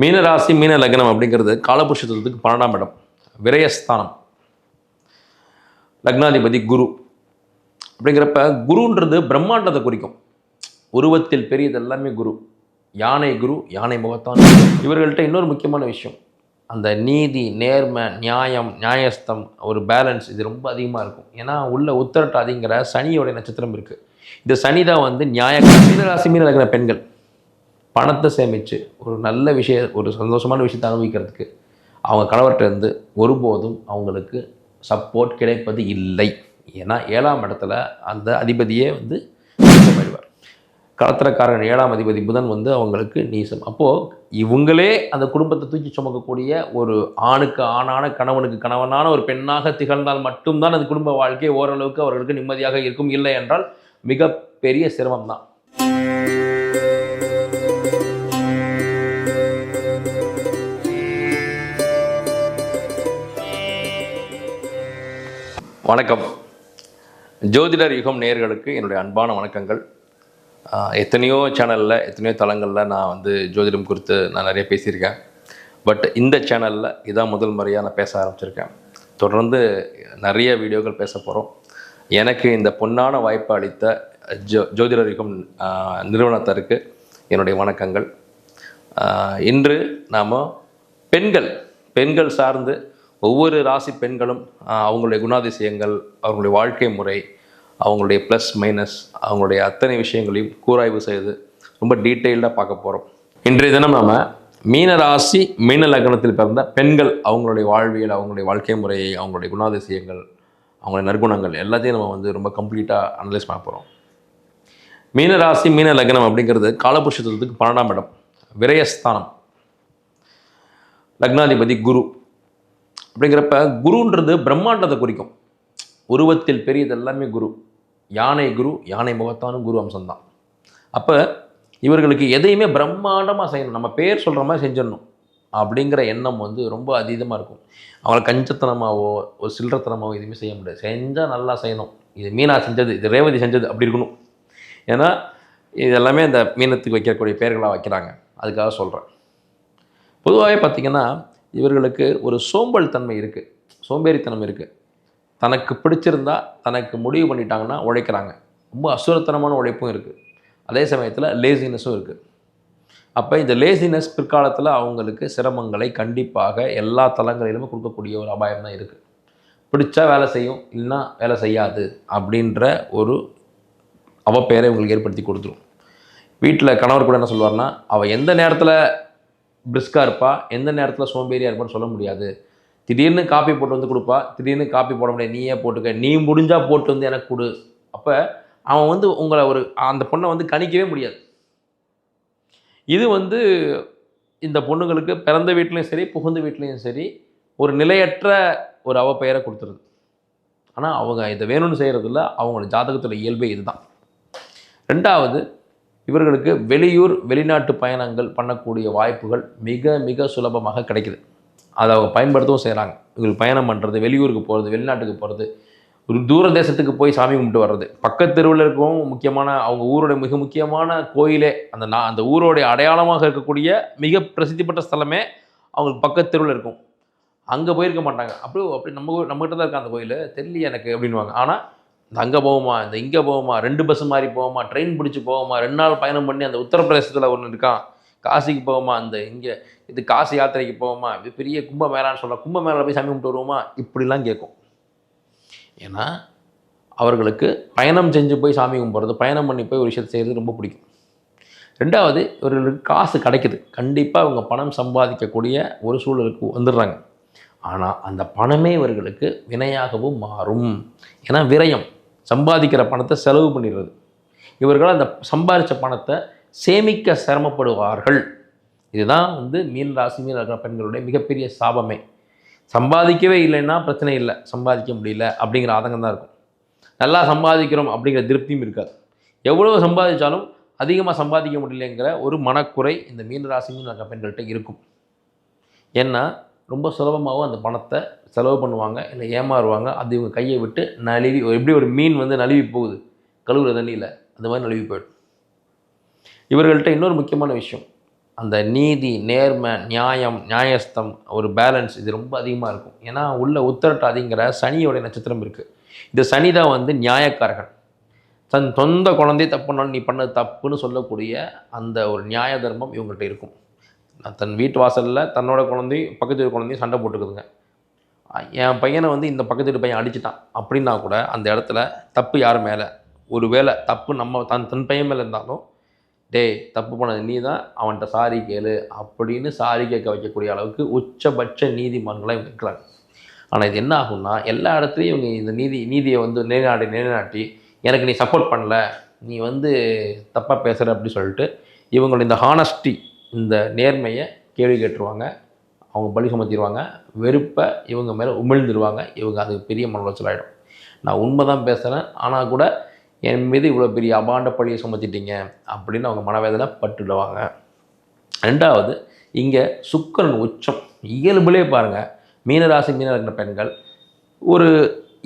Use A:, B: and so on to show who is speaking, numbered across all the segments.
A: மீனராசி மீன லக்னம் அப்படிங்கிறது காலபுருஷத்துக்கு பன்னெண்டாம் இடம். விரயஸ்தானம். லக்னாதிபதி குரு. அப்படிங்கிறப்ப குருன்றது பிரம்மாண்டத்தை குறிக்கும். உருவத்தில் பெரியது எல்லாமே குரு. யானை குரு யானை முகத்தான். இவர்கள்ட்ட இன்னொரு முக்கியமான விஷயம். அந்த நீதி நேர்மை நியாயம் நியாயஸ்தம் ஒரு பேலன்ஸ் இது ரொம்ப அதிகமாக இருக்கும். ஏன்னா உள்ள உத்தரட்டாதிங்கிற சனியோடைய நட்சத்திரம் இருக்குது இந்த சனி தான் வந்து நியாய மீனராசி மீன பெண்கள். பணத்தை சேமித்து ஒரு நல்ல விஷய ஒரு சந்தோஷமான விஷயத்தை அனுபவிக்கிறதுக்கு அவங்க கணவர்கிட்டருந்து ஒருபோதும் அவங்களுக்கு சப்போர்ட் கிடைப்பது இல்லை. ஏன்னா ஏழாம் இடத்துல அந்த அதிபதியே வந்து நீசமாயிடுவார். களத்திரக்காரன் ஏழாம் அதிபதி புதன் வந்து அவங்களுக்கு நீசம். அப்போது இவங்களே அந்த குடும்பத்தை தூக்கி சுமக்கக்கூடிய ஒரு ஆணுக்கு ஆணான கணவனுக்கு கணவனான ஒரு பெண்ணாக திகழ்ந்தால் மட்டும்தான் அந்த குடும்ப வாழ்க்கை ஓரளவுக்கு அவர்களுக்கு நிம்மதியாக இருக்கும். இல்லை என்றால் மிகப்பெரிய சிரமம் தான் வணக்கம். ஜோதிடர் யுகம் நேர்களுக்கு என்னுடைய அன்பான வணக்கங்கள். எத்தனையோ சேனலில் எத்தனையோ தளங்களில் நான் வந்து ஜோதிடம் குறித்து நான் நிறைய பேசியிருக்கேன். பட் இந்த சேனலில் இதான் முதல் முறையாக நான் பேச ஆரம்பிச்சிருக்கேன். தொடர்ந்து நிறைய வீடியோக்கள் பேச போகிறோம் எனக்கு இந்த பொன்னான வாய்ப்பு அளித்த ஜோ ஜோதிடர் யுகம் நிறுவனத்தருக்கு நிறுவனத்திற்கு என்னுடைய வணக்கங்கள். இன்று நாம் பெண்கள் பெண்கள் சார்ந்து ஒவ்வொரு ராசி பெண்களும் அவங்களுடைய குணாதிசயங்கள் அவங்களுடைய வாழ்க்கை முறை அவங்களுடைய ப்ளஸ் மைனஸ் அவங்களுடைய அத்தனை விஷயங்களையும் கூராய்வு செய்து ரொம்ப டீட்டெயில்டாக பார்க்க போகிறோம் இன்றைய தினம் நாம் மீன ராசி மீன லக்னத்தில் பிறந்த பெண்கள் அவங்களுடைய வாழ்வியல் அவங்களுடைய வாழ்க்கை முறையை அவங்களுடைய குணாதிசயங்கள் அவங்களுடைய நற்குணங்கள் எல்லாத்தையும் நம்ம வந்து ரொம்ப கம்ப்ளீட்டாக அனலைஸ் பண்ண போகிறோம் மீன ராசி மீன லக்னம் அப்படிங்கிறது காலபுருஷத்துவத்துக்கு பன்னெண்டாம் இடம் விரயஸ்தானம். லக்னாதிபதி குரு. அப்படிங்கிறப்ப குருன்றது பிரம்மாண்டத்தை குறிக்கும். உருவத்தில் பெரியது எல்லாமே குரு. யானை குரு யானை முகத்தானும் குரு அம்சம்தான். அப்போ இவர்களுக்கு எதையுமே பிரம்மாண்டமாக செய்யணும். நம்ம பேர் சொல்கிற மாதிரி செஞ்சிடணும். அப்படிங்கிற எண்ணம் வந்து ரொம்ப அதீதமாக இருக்கும். அவங்கள கஞ்சத்தனமாவோ ஒரு சில்லறத்தனமாவோ எதுவுமே செய்ய முடியாது. செஞ்சால் நல்லா செய்யணும். இது மீனா செஞ்சது இது ரேவதி செஞ்சது அப்படி இருக்கணும். ஏன்னா இது எல்லாமே இந்த மீனத்துக்கு வைக்கக்கூடிய பெயர்களாக வைக்கிறாங்க. அதுக்காக சொல்கிறேன் பொதுவாகவே பார்த்திங்கன்னா இவர்களுக்கு ஒரு சோம்பல் தன்மை இருக்குது சோம்பேறித்தனம் இருக்குது தனக்கு பிடிச்சிருந்தா தனக்கு முடிவு பண்ணிட்டாங்கன்னா உழைக்கிறாங்க. ரொம்ப அசுரத்தனமான உழைப்பும் இருக்குது அதே சமயத்தில் லேசினஸும் இருக்குது அப்போ இந்த லேசினஸ் பிற்காலத்தில் அவங்களுக்கு சிரமங்களை கண்டிப்பாக எல்லா தளங்களிலுமே கொடுக்கக்கூடிய ஒரு அபாயம் தான் இருக்குது பிடிச்சா வேலை செய்யும் இல்லைன்னா வேலை செய்யாது அப்படின்ற ஒரு அவப்பெயரை உங்களுக்கு ஏற்படுத்தி கொடுத்துரும். வீட்டில் கணவர் கூட என்ன சொல்லுவார்னா அவள் எந்த நேரத்தில் பிரிஸ்காக இருப்பா. எந்த நேரத்தில் சோம்பேறியாக இருப்பான்னு சொல்ல முடியாது. திடீர்னு காப்பி போட்டு வந்து கொடுப்பா. திடீர்னு காப்பி போட முடியாது. நீயே போட்டுக்க. நீ முடிஞ்சால் போட்டு வந்து எனக்கு கொடு. அப்போ அவன் வந்து உங்களை ஒரு அந்த பொண்ணை வந்து கணிக்கவே முடியாது. இது வந்து இந்த பொண்ணுங்களுக்கு பிறந்த வீட்லேயும் சரி புகுந்த வீட்லேயும் சரி ஒரு நிலையற்ற ஒரு அவ பெயரை கொடுத்துருது. ஆனால் அவங்க இதை வேணும்னு செய்கிறதில்ல அவங்களோட ஜாதகத்தோட இயல்பே இதுதான். ரெண்டாவது இவர்களுக்கு வெளியூர் வெளிநாட்டு பயணங்கள் பண்ணக்கூடிய வாய்ப்புகள் மிக மிக சுலபமாக கிடைக்குது. அதை அவங்க பயன்படுத்தவும் செய்கிறாங்க இவங்களுக்கு பயணம் பண்ணுறது வெளியூருக்கு போகிறது வெளிநாட்டுக்கு போகிறது ஒரு தூர தேசத்துக்கு போய் சாமி கும்பிட்டு வர்றது. பக்கத்து தெருவில் இருக்கவும் முக்கியமான அவங்க ஊரோட மிக முக்கியமான கோயிலே அந்த நான் அந்த ஊரோடைய அடையாளமாக இருக்கக்கூடிய மிக பிரசித்தி பெற்ற ஸ்தலமே அவங்களுக்கு பக்கத்து தெருவில் இருக்கும். அங்கே போயிருக்க மாட்டாங்க. அப்படியே அப்படி நம்ம ஊர் நம்மகிட்ட தான் இருக்க அந்த கோயில்? தெரியல எனக்கு அப்படின்வாங்க ஆனால் இந்த அங்கே போவோமா இந்த இங்கே போவோமா ரெண்டு பஸ் மாதிரி போவோமா ட்ரெயின் பிடிச்சி போவோமா ரெண்டு நாள் பயணம் பண்ணி அந்த உத்தரப்பிரதேசத்தில் ஒன்று இருக்கான். காசிக்கு போவோமா அந்த இங்கே இது காசி யாத்திரைக்கு போவோமா இது பெரிய கும்பமேளான்னு சொல்லலாம் சொல்ல கும்ப போய் சாமி கும்பிட்டு வருவோமா? இப்படிலாம் கேட்கும் ஏன்னா அவர்களுக்கு பயணம் செஞ்சு போய் சாமி கும்பிட்றது பயணம் பண்ணி போய் ஒரு விஷயத்தை செய்கிறது ரொம்ப பிடிக்கும். ரெண்டாவது இவர்களுக்கு காசு கிடைக்குது. கண்டிப்பாக அவங்க பணம் சம்பாதிக்கக்கூடிய ஒரு சூழலுக்கு வந்துடுறாங்க. ஆனால் அந்த பணமே இவர்களுக்கு வினையாகவும் மாறும். ஏன்னா விரயம். சம்பாதிக்கிற பணத்தை செலவு பண்ணிடுறது. இவர்கள் அந்த சம்பாதிச்ச பணத்தை சேமிக்க சிரமப்படுவார்கள். இதுதான் வந்து மீன் ராசி மீன் இருக்கிற பெண்களுடைய மிகப்பெரிய சாபமே. சம்பாதிக்கவே இல்லைன்னா பிரச்சனை இல்லை. சம்பாதிக்க முடியல அப்படிங்கிற ஆதங்கம் தான் இருக்கும். நல்லா சம்பாதிக்கிறோம் அப்படிங்கிற திருப்தியும் இருக்காது. எவ்வளோ சம்பாதிச்சாலும் அதிகமாக சம்பாதிக்க முடியலைங்கிற ஒரு மனக்குறை இந்த மீன் ராசி மீன் இருக்கிற பெண்கள்கிட்ட இருக்கும். ஏன்னா ரொம்ப சுலபமாகவும் அந்த பணத்தை செலவு பண்ணுவாங்க இல்லை ஏமாறுவாங்க. அது இவங்க கையை விட்டு நழுவி எப்படி ஒரு மீன் வந்து நழுவி போகுது கழுவுற தண்ணியில் அந்த மாதிரி நழுவி போயிடும். இவர்கள்ட்ட இன்னொரு முக்கியமான விஷயம் அந்த நீதி நேர்மை நியாயம் நியாயஸ்தம் ஒரு பேலன்ஸ் இது ரொம்ப அதிகமாக இருக்கும். ஏன்னா உள்ள உத்தரட்டாதிங்கிற சனியோட நட்சத்திரம் இருக்குது இந்த சனி தான் வந்து நியாயக்காரகன். தன் சொந்த குழந்தை தப்புனாலும் நீ பண்ணது தப்புன்னு சொல்லக்கூடிய அந்த ஒரு நியாய தர்மம் இவங்கள்ட்ட இருக்கும். தன் வீட்டு வாசலில் தன்னோட குழந்தையும் பக்கத்து வீட்டு குழந்தையும் சண்டை போட்டுக்குதுங்க. என் பையனை வந்து இந்த பக்கத்து வீட்டு பையன் அடிச்சிட்டான். அப்படின்னா கூட அந்த இடத்துல தப்பு யார் மேலே? ஒரு வேளை தப்பு நம்ம தன் தன் பையன் மேலே இருந்தாலும் டேய் தப்பு பண்ணது நீ தான் அவன்கிட்ட சாரி கேளு அப்படின்னு சாரி கேட்க வைக்கக்கூடிய அளவுக்கு உச்சபட்ச நீதிமன்றங்களை இவங்க இருக்கிறாங்க. ஆனால் இது என்ன ஆகும்னா எல்லா இடத்துலையும் இவங்க இந்த நீதி நீதியை வந்து நிலைநாட்டி நிலைநாட்டி எனக்கு நீ சப்போர்ட் பண்ணல நீ வந்து தப்பாக பேசுகிற அப்படி சொல்லிட்டு இவங்களோட இந்த ஹானஸ்டி இந்த நேர்மையை கேள்வி கேட்டுருவாங்க அவங்க பலி சுமத்திடுவாங்க வெறுப்பை இவங்க மேலே உமிழ்ந்துருவாங்க இவங்க அது பெரிய மன உளைச்சல் ஆகிடும் நான் உண்மை தான் பேசுகிறேன் ஆனால் கூட என் மீது இவ்வளோ பெரிய அபாண்ட பழியை சுமத்திட்டீங்க அப்படின்னு அவங்க மனவேதனை பட்டுடுவாங்க. ரெண்டாவது இங்கே சுக்கரன் உச்சம். இயல்புலே பாருங்கள் மீனராசி மீன இருக்கிற பெண்கள் ஒரு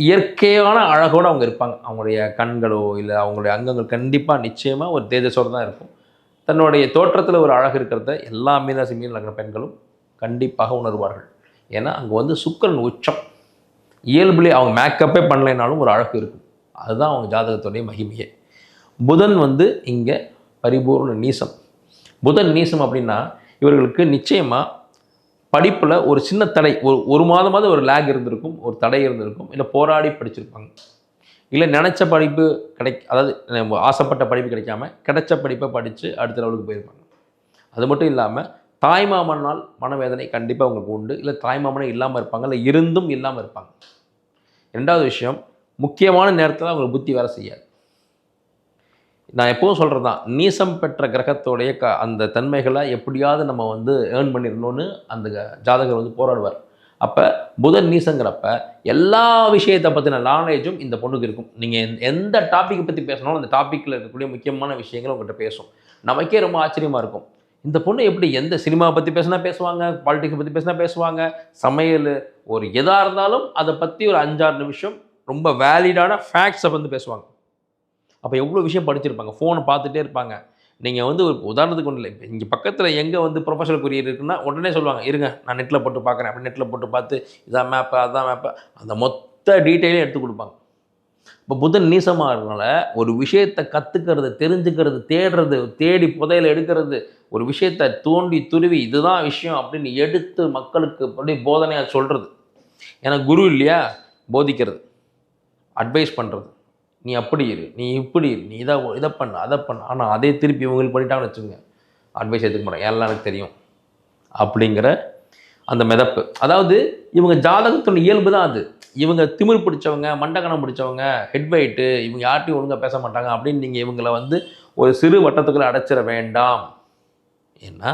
A: இயற்கையான அழகோடு அவங்க இருப்பாங்க. அவங்களுடைய கண்களோ இல்லை அவங்களுடைய அங்கங்கள் கண்டிப்பாக நிச்சயமாக ஒரு தேஜஸோடு தான் இருக்கும். தன்னுடைய தோற்றத்தில் ஒரு அழகு இருக்கிறத எல்லா மீனராசி மீன் இருக்கிற பெண்களும் கண்டிப்பாக உணர்வார்கள். ஏன்னா அங்கே வந்து சுக்கரன் உச்சம். இயல்புலே அவங்க மேக்கப்பே பண்ணலைனாலும் ஒரு அழகு இருக்கும். அதுதான் அவங்க ஜாதகத்துடைய மகிமையே. புதன் வந்து இங்கே பரிபூர்ண நீசம். புதன் நீசம் அப்படின்னா இவர்களுக்கு நிச்சயமாக படிப்பில் ஒரு சின்ன தடை. ஒரு ஒரு மாதமாவது ஒரு லேக் இருந்திருக்கும் ஒரு தடை இருந்திருக்கும். இல்லை போராடி படிச்சிருப்பாங்க. இல்லை நினச்ச படிப்பு கிடை அதாவது ஆசைப்பட்ட படிப்பு கிடைக்காம கிடைச்ச படிப்பை படித்து அடுத்த லெவலுக்கு போயிருப்பாங்க. அது மட்டும் இல்லாமல் தாய்மாமனால் மனவேதனை கண்டிப்பாக அவங்களுக்கு உண்டு. இல்லை தாய்மாமனே இல்லாமல் இருப்பாங்க. இல்லை இருந்தும் இல்லாமல் இருப்பாங்க. ரெண்டாவது விஷயம் முக்கியமான நேரத்தில் அவங்களுக்கு புத்தி வேலை செய்யாது. நான் எப்போவும் சொல்கிறது தான் நீசம் பெற்ற கிரகத்தோடைய க அந்த தன்மைகளை எப்படியாவது நம்ம வந்து ஏர்ன் பண்ணிடணும்னு அந்த ஜாதகர் வந்து போராடுவார். அப்போ புதன் நீசங்கிறப்ப எல்லா விஷயத்தை பற்றின நாலேஜும் இந்த பொண்ணுக்கு இருக்கும். நீங்கள் எந்த டாப்பிக்கை பற்றி பேசினாலும் அந்த டாப்பிக்கில் இருக்கக்கூடிய முக்கியமான விஷயங்கள் உங்கள்கிட்ட பேசும். நமக்கே ரொம்ப ஆச்சரியமாக இருக்கும். இந்த பொண்ணு எப்படி எந்த சினிமாவை பற்றி பேசினா பேசுவாங்க பாலிடிக்ஸை பற்றி பேசினா பேசுவாங்க சமையல் ஒரு எதாக இருந்தாலும் அதை பற்றி ஒரு அஞ்சாறு நிமிஷம் ரொம்ப வேலிடான ஃபேக்ட்ஸை வந்து பேசுவாங்க. அப்போ எவ்வளோ விஷயம் படிச்சிருப்பாங்க ஃபோனை பார்த்துட்டே இருப்பாங்க. நீங்கள் வந்து ஒரு உதாரணத்துக்கு ஒன்றும் இல்லை. இப்போ இங்கே பக்கத்தில் எங்கே வந்து ப்ரொஃபஷனல் கொரியர் இருக்குன்னா உடனே சொல்லுவாங்க இருங்க நான் நெட்டில் போட்டு பார்க்குறேன் அப்படி நெட்டில் போட்டு பார்த்து இதான் மேப்பு அதான் மேப்பு அந்த மொத்த டீட்டெயிலையும் எடுத்து கொடுப்பாங்க. இப்போ புதன் நீசமாகறதுனால ஒரு விஷயத்தை கற்றுக்கிறது தெரிஞ்சுக்கிறது தேடுறது தேடி புதையில் எடுக்கிறது ஒரு விஷயத்தை தோண்டி துருவி இதுதான் விஷயம் அப்படின்னு எடுத்து மக்களுக்கு அப்படி போதனையாக சொல்கிறது ஏன்னா குரு இல்லையா? போதிக்கிறது அட்வைஸ் பண்ணுறது நீ அப்படி இரு நீ இப்படி இரு நீ இதை இதை பண்ண அதை பண்ண. ஆனால் அதே திருப்பி இவங்களுக்கு பண்ணிட்டாங்கன்னு வச்சுக்கோங்க. அட்வைஸ் எடுத்துக்க மாட்டாங்க. எல்லாம் எனக்கு தெரியும்? அப்படிங்கிற அந்த மிதப்பு. அதாவது இவங்க ஜாதகத்தோட இயல்பு தான் அது. இவங்க திமிர் பிடிச்சவங்க மண்டகணம் பிடிச்சவங்க ஹெட்வைட்டு இவங்க யார்ட்டையும் ஒழுங்காக பேச மாட்டாங்க அப்படின்னு நீங்கள் இவங்கள வந்து ஒரு சிறு வட்டத்துக்குள்ள அடைச்சிட வேண்டாம். ஏன்னா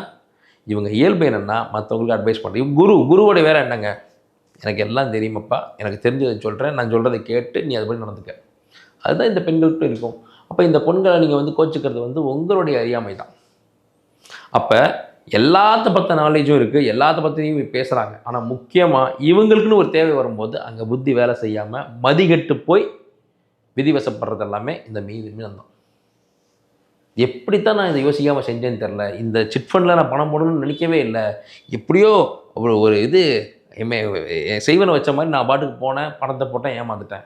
A: இவங்க இயல்பு என்னென்னா மற்றவங்களுக்கு அட்வைஸ் பண்ணுறது குரு குருவோட வேறு என்னங்க? எனக்கு எல்லாம் தெரியுமப்பா. எனக்கு தெரிஞ்சதை சொல்கிறேன் நான் சொல்கிறத கேட்டு நீ அதுபடி நடந்துக்க. அதுதான் இந்த பெண்கள்கிட்ட இருக்கும். அப்போ இந்த பெண்களை நீங்கள் வந்து கோச்சிக்கிறது வந்து உங்களுடைய அறியாமை தான் அப்போ எல்லாத்த பற்ற நாலேஜும் இருக்குது எல்லாத்த பற்றியும் பேசுகிறாங்க ஆனால் முக்கியமாக இவங்களுக்குன்னு ஒரு தேவை வரும்போது அங்கே புத்தி வேலை செய்யாமல் மதிகட்டு போய் விதிவசப்படுறது எல்லாமே இந்த மீது தான் எப்படித்தான் நான் இதை யோசிக்காமல் செஞ்சேன்னு தெரில இந்த சிட் ஃபண்டில் நான் பணம் போடணும்னு நினைக்கவே இல்லை. எப்படியோ ஒரு ஒரு இது செய்வனை வச்ச மாதிரி நான் பாட்டுக்கு போனேன் பணத்தை போட்டேன் ஏமாந்துட்டேன்.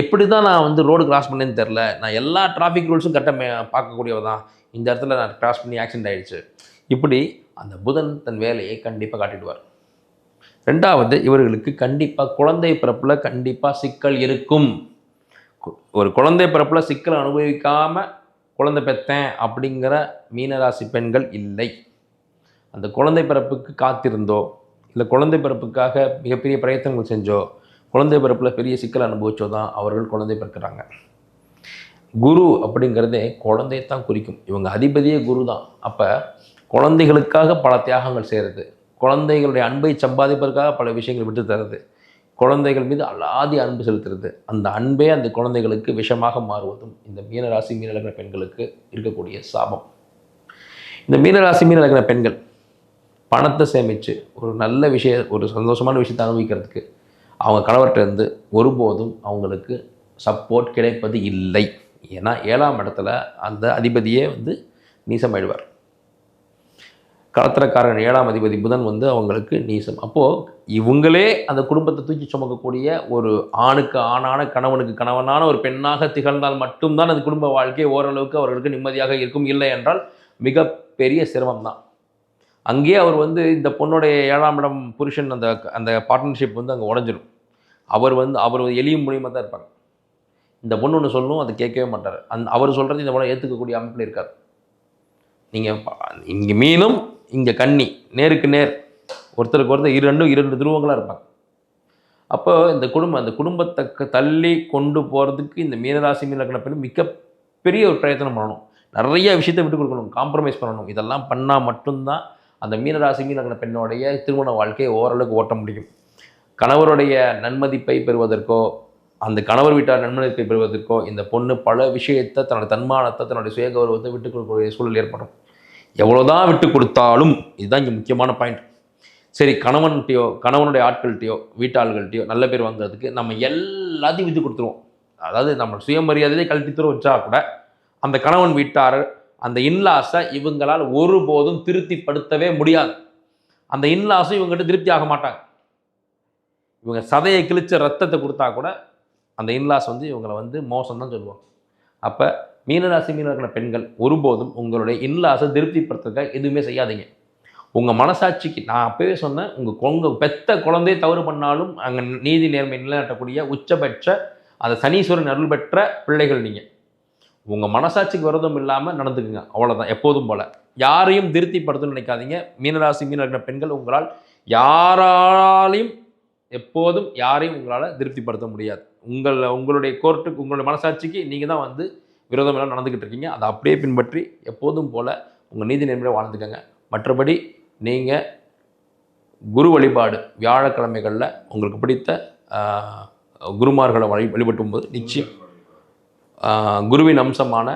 A: எப்படி தான் நான் வந்து ரோடு கிராஸ் பண்ணேன்னு தெரில நான் எல்லா டிராஃபிக் ரூல்ஸும் கரெக்டாக பார்க்கக்கூடியவ தான் இந்த இடத்துல நான் கிராஸ் பண்ணி ஆக்சிடென்ட் ஆகிடுச்சு இப்படி அந்த புதன் தன் வேலையை கண்டிப்பாக காட்டிடுவார். ரெண்டாவது இவர்களுக்கு கண்டிப்பாக குழந்தை பிறப்பில் கண்டிப்பாக சிக்கல் இருக்கும். ஒரு குழந்தை பிறப்பில் சிக்கல் அனுபவிக்காமல் குழந்தை பெற்றேன் அப்படிங்கிற மீனராசி பெண்கள் இல்லை. அந்த குழந்தை பிறப்புக்கு காத்திருந்தோ இல்லை குழந்தை பிறப்புக்காக மிகப்பெரிய பிரயத்தனங்கள் செஞ்சோ குழந்தை பிறப்பில் பெரிய சிக்கல் அனுபவிச்சோ தான் அவர்கள் குழந்தை பிறக்கிறாங்க. குரு அப்படிங்கிறதே குழந்தையை தான் குறிக்கும். இவங்க அதிபதியே குரு தான். அப்போ குழந்தைகளுக்காக பல தியாகங்கள் செய்கிறது குழந்தைகளுடைய அன்பை சம்பாதிப்பதற்காக பல விஷயங்கள் விட்டு தருது குழந்தைகள் மீது அலாதி அன்பு செலுத்துறது அந்த அன்பே அந்த குழந்தைகளுக்கு விஷமாக மாறுவதும் இந்த மீனராசி மீனலகிற பெண்களுக்கு இருக்கக்கூடிய சாபம். இந்த மீனராசி மீனலகிற பெண்கள் பணத்தை சேமித்து ஒரு நல்ல விஷய ஒரு சந்தோஷமான விஷயத்தை அனுபவிக்கிறதுக்கு அவங்க கணவர்கிட்டருந்து ஒருபோதும் அவங்களுக்கு சப்போர்ட் கிடைப்பது இல்லை. ஏன்னா ஏழாம் இடத்துல அந்த அதிபதியே வந்து நீசமாயிடுவார். களத்திரக்காரன் ஏழாம் அதிபதி புதன் வந்து அவங்களுக்கு நீசம். அப்போது இவங்களே அந்த குடும்பத்தை தூக்கி சுமக்கக்கூடிய ஒரு ஆணுக்கு ஆணான கணவனுக்கு கணவனான ஒரு பெண்ணாக திகழ்ந்தால் மட்டும்தான் அந்த குடும்ப வாழ்க்கை ஓரளவுக்கு அவர்களுக்கு நிம்மதியாக இருக்கும். இல்லை என்றால் மிகப்பெரிய சிரமம் தான் அங்கேயே அவர் வந்து இந்த பொண்ணுடைய ஏழாம் இடம் புருஷன் அந்த அந்த பார்ட்னர்ஷிப் வந்து அங்கே உடஞ்சிரும். அவர் வந்து அவர் எளியும் மூலியமாக தான் இருப்பாங்க. இந்த பொண்ணு ஒன்று சொல்லும் அதை கேட்கவே மாட்டார். அந் அவர் சொல்கிறது இந்த பொண்ணை ஏற்றுக்கக்கூடிய அமைப்பில் இருக்கார் நீங்கள் இங்கே மீனும் இங்கே கன்னி. நேருக்கு நேர். ஒருத்தருக்கு ஒருத்தர் இரண்டும் இரண்டு துருவங்களாக இருப்பாங்க. அப்போ இந்த குடும்பம் அந்த குடும்பத்தை க- தள்ளி கொண்டு போகிறதுக்கு இந்த மீனராசி மீனலக்கண பெண் மிகப்பெரிய ஒரு பிரயத்தனம் பண்ணணும். நிறைய விஷயத்தை விட்டு கொடுக்கணும் காம்ப்ரமைஸ் பண்ணணும். இதெல்லாம் பண்ணால் மட்டும்தான் அந்த மீனராசி மீனகன பெண்ணுடைய திருமண வாழ்க்கையை ஓரளவுக்கு ஓட்ட முடியும். கணவருடைய நன்மதிப்பை பெறுவதற்கோ அந்த கணவர் வீட்டார் நன்மதிப்பை பெறுவதற்கோ இந்த பொண்ணு பல விஷயத்தை தன்னோட தன்மானத்தை தன்னுடைய சுயகௌரவத்தை விட்டு கொடுக்கக்கூடிய சூழல் ஏற்படும். எவ்வளோதான் விட்டு கொடுத்தாலும் இதுதான் இங்கே முக்கியமான பாயிண்ட் சரி கணவன்கிட்டயோ கணவனுடைய ஆட்கள்கிட்டயோ வீட்டாள்கள்கிட்டயோ நல்ல பேர் வாங்குறதுக்கு நம்ம எல்லாத்தையும் விட்டு கொடுத்துருவோம். அதாவது நம்ம சுயமரியாதையை கழட்டி தூர வச்சா கூட அந்த கணவன் வீட்டார் அந்த இன்லாஸை இவங்களால் ஒருபோதும் திருப்திப்படுத்தவே முடியாது. அந்த இன்லாஸும் இவங்ககிட்ட திருப்தி ஆக மாட்டாங்க. இவங்க சதையை கிழிச்ச ரத்தத்தை கொடுத்தா கூட அந்த இன்லாஸ் வந்து இவங்களை வந்து மோசம் தான் சொல்லுவாங்க. அப்போ மீனராசி மீனர்கள பெண்கள் ஒருபோதும் உங்களுடைய இன்லாஸை திருப்திப்படுத்துறதுக்காக எதுவுமே செய்யாதீங்க. உங்கள் மனசாட்சிக்கு நான் அப்பவே சொன்னேன் உங்கள் கொங்க பெத்த குழந்தையை தவறு பண்ணாலும் அங்கே நீதி நேர்மை நிலைநாட்டக்கூடிய உச்சபட்ச அந்த சனீஸ்வரன் அருள் பெற்ற பிள்ளைகள் நீங்கள் உங்கள் மனசாட்சிக்கு விரதம் இல்லாமல் நடந்துக்குங்க. அவ்வளோதான் எப்போதும் போல். யாரையும் திருப்திப்படுத்தணும்னு நினைக்காதீங்க. மீனராசி மீனர்கள பெண்கள் உங்களால் யாராலையும் எப்போதும் யாரையும் உங்களால் திருப்திப்படுத்த முடியாது. உங்களை உங்களுடைய கோர்ட்டுக்கு உங்களுடைய மனசாட்சிக்கு நீங்கள் தான் வந்து விரோதம் எல்லாம் நடந்துக்கிட்டு இருக்கீங்க. அதை அப்படியே பின்பற்றி எப்போதும் போல் உங்கள் நீதி நேர்மையாக வாழ்ந்துக்கங்க. மற்றபடி நீங்கள் குரு வழிபாடு வியாழக்கிழமைகளில் உங்களுக்கு பிடித்த குருமார்களை வழி வழிபட்டும் போது நிச்சயம் குருவின் அம்சமான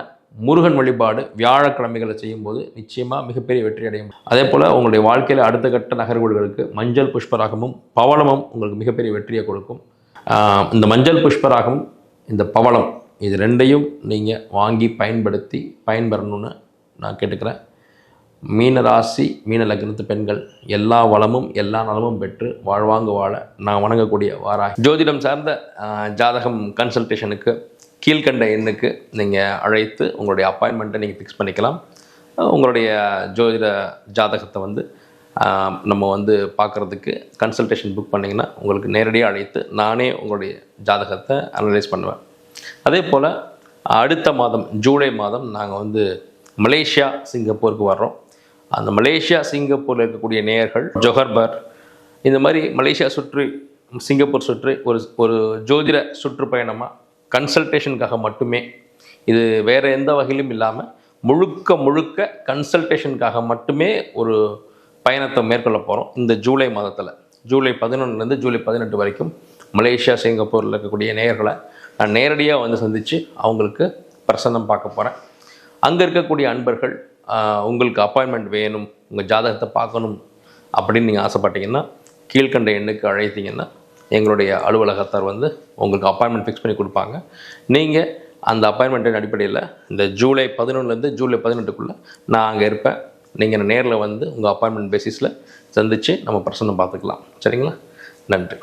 A: முருகன் வழிபாடு வியாழக்கிழமைகளை செய்யும்போது நிச்சயமாக மிகப்பெரிய வெற்றி அடையும். அதே போல் உங்களுடைய வாழ்க்கையில் அடுத்த கட்ட நகர்வுகளுக்கு மஞ்சள் புஷ்பராகமும் பவளமும் உங்களுக்கு மிகப்பெரிய வெற்றியை கொடுக்கும். இந்த மஞ்சள் புஷ்பராகமும் இந்த பவளம் இது ரெண்டையும் நீங்கள் வாங்கி பயன்படுத்தி பயன்பெறணும்னு நான் கேட்டுக்கிறேன். மீன ராசி மீன லக்னத்து பெண்கள் எல்லா வளமும் எல்லா நலமும் பெற்று வாழ்வாங்க வாழ நான் வணங்கக்கூடிய வாராய் ஜோதிடம் சார்ந்த ஜாதகம் கன்சல்டேஷனுக்கு கீழ்கண்ட எண்ணுக்கு நீங்கள் அழைத்து உங்களுடைய அப்பாயின்மெண்ட்டை நீங்கள் ஃபிக்ஸ் பண்ணிக்கலாம். உங்களுடைய ஜோதிட ஜாதகத்தை வந்து நம்ம வந்து பார்க்குறதுக்கு கன்சல்டேஷன் புக் பண்ணிங்கன்னா உங்களுக்கு நேரடியாக அழைத்து நானே உங்களுடைய ஜாதகத்தை அனலைஸ் பண்ணுவேன். அதே போல் அடுத்த மாதம் ஜூலை மாதம் நாங்கள் வந்து மலேசியா சிங்கப்பூருக்கு வர்றோம். அந்த மலேசியா சிங்கப்பூரில் இருக்கக்கூடிய நேயர்கள் ஜொஹர்பர் இந்த மாதிரி மலேசியா சுற்றி சிங்கப்பூர் சுற்றி ஒரு ஒரு ஜோதிட சுற்றுப்பயணமாக கன்சல்டேஷனுக்காக மட்டுமே. இது வேறு எந்த வகையிலும் இல்லாமல் முழுக்க முழுக்க கன்சல்டேஷனுக்காக மட்டுமே ஒரு பயணத்தை மேற்கொள்ள போகிறோம் இந்த ஜூலை மாதத்தில். ஜூலை பதினொன்றுலேருந்து ஜூலை பதினெட்டு வரைக்கும் மலேசியா சிங்கப்பூரில் இருக்கக்கூடிய நேயர்களை நான் நேரடியாக வந்து சந்தித்து அவங்களுக்கு பிரசன்னம் பார்க்க போகிறேன் அங்கே இருக்கக்கூடிய அன்பர்கள் உங்களுக்கு அப்பாயின்மெண்ட் வேணும் உங்கள் ஜாதகத்தை பார்க்கணும் அப்படின்னு நீங்கள் ஆசைப்பட்டீங்கன்னா கீழ்கண்ட எண்ணுக்கு அழைத்தீங்கன்னா எங்களுடைய அலுவலகத்தார் வந்து உங்களுக்கு அப்பாயின்மெண்ட் ஃபிக்ஸ் பண்ணி கொடுப்பாங்க. நீங்கள் அந்த அப்பாயின்மெண்ட்டின் அடிப்படையில் இந்த ஜூலை பதினொன்றுலேருந்து ஜூலை பதினெட்டுக்குள்ளே நான் அங்கே இருப்பேன். நீங்கள் நேரில் வந்து உங்கள் அப்பாயின்மெண்ட் பேசிஸில் சந்தித்து நம்ம பிரச்சனை பார்த்துக்கலாம். சரிங்களா? நன்றி.